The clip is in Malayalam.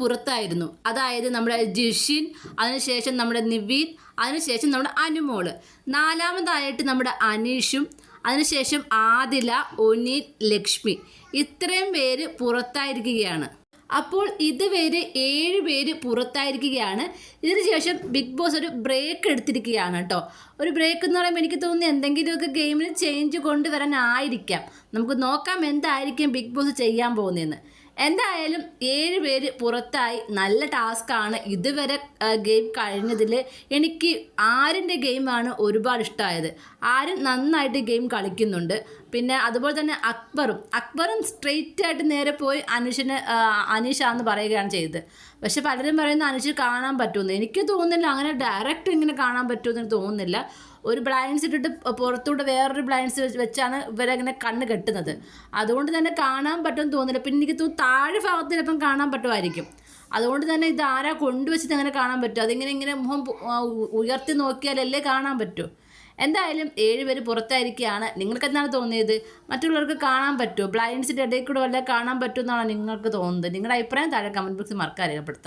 പുറത്തായിരുന്നു. അതായത് നമ്മുടെ ജിഷിൻ അതിനുശേഷം നമ്മുടെ നിവീൻ അതിനുശേഷം നമ്മുടെ അനുമോൾ. നാലാമതായിട്ട് നമ്മുടെ അനീഷും അതിനുശേഷം ആദില ഒനീൽ ലക്ഷ്മി. ഇത്രയും പേര് പുറത്തായിരിക്കുകയാണ്. അപ്പോൾ ഇതുവരെ ഏഴ് പേര് പുറത്തായിരിക്കുകയാണ്. ഇതിനുശേഷം ബിഗ് ബോസ് ഒരു ബ്രേക്ക് എടുത്തിരിക്കുകയാണ് കേട്ടോ. ഒരു ബ്രേക്ക് എന്ന് പറയുമ്പോൾ എനിക്ക് തോന്നുന്നു എന്തെങ്കിലുമൊക്കെ ഗെയിമിൽ ചേഞ്ച് കൊണ്ടുവരാനായിരിക്കാം. നമുക്ക് നോക്കാം എന്തായിരിക്കും ബിഗ് ബോസ് ചെയ്യാൻ പോകുന്നതെന്ന്. എന്തായാലും ഏഴ് പേര് പുറത്തായി. നല്ല ടാസ്ക്കാണ് ഇതുവരെ ഗെയിം കഴിഞ്ഞതിൽ എനിക്ക് ആരിന്റെ ഗെയിമാണ് ഒരുപാട് ഇഷ്ടമായത് ആരും നന്നായിട്ട് ഗെയിം കളിക്കുന്നുണ്ട്. പിന്നെ അതുപോലെ തന്നെ അക്ബറും. അക്ബറും സ്ട്രെയിറ്റ് ആയിട്ട് നേരെ പോയി അനുഷിന് അനീഷാന്ന് പറയുകയാണ് ചെയ്തത്. പക്ഷെ പലരും പറയുന്ന അനുഷ് കാണാൻ പറ്റുമെന്ന്. എനിക്ക് തോന്നുന്നില്ല അങ്ങനെ ഡയറക്റ്റ് ഇങ്ങനെ കാണാൻ പറ്റുമെന്ന് തോന്നുന്നില്ല. ഒരു ബ്ലൈൻഡ്സ് ഇട്ടിട്ട് പുറത്തൂടെ വേറൊരു ബ്ലൈൻഡ്സ് വെച്ചാണ് ഇവരങ്ങനെ കണ്ണ് കെട്ടുന്നത്. അതുകൊണ്ട് തന്നെ കാണാൻ പറ്റുമെന്ന് തോന്നുന്നില്ല. പിന്നെ എനിക്ക് തോന്നുന്നു താഴെ ഭാഗത്ത് ചിലപ്പം കാണാൻ പറ്റുമായിരിക്കും. അതുകൊണ്ട് തന്നെ ഇത് ആരാ കൊണ്ടുവച്ചിട്ട് അങ്ങനെ കാണാൻ പറ്റും? അതിങ്ങനെ ഇങ്ങനെ മുഖം ഉയർത്തി നോക്കിയാലല്ലേ കാണാൻ പറ്റൂ. എന്തായാലും ഏഴുപേര് പുറത്തായിരിക്കുകയാണ്. നിങ്ങൾക്ക് എന്താണ് തോന്നിയത്? മറ്റുള്ളവർക്ക് കാണാൻ പറ്റുമോ? ബ്ലൈൻഡ്സിന്റെ ഇടയിൽ കൂടെ വല്ല കാണാൻ പറ്റുമെന്നാണ് നിങ്ങൾക്ക് തോന്നുന്നത്? നിങ്ങളുടെ അഭിപ്രായം താഴെ കമന്റ് ബോക്സിൽ മറക്കാൻ രേഖപ്പെടുത്താം.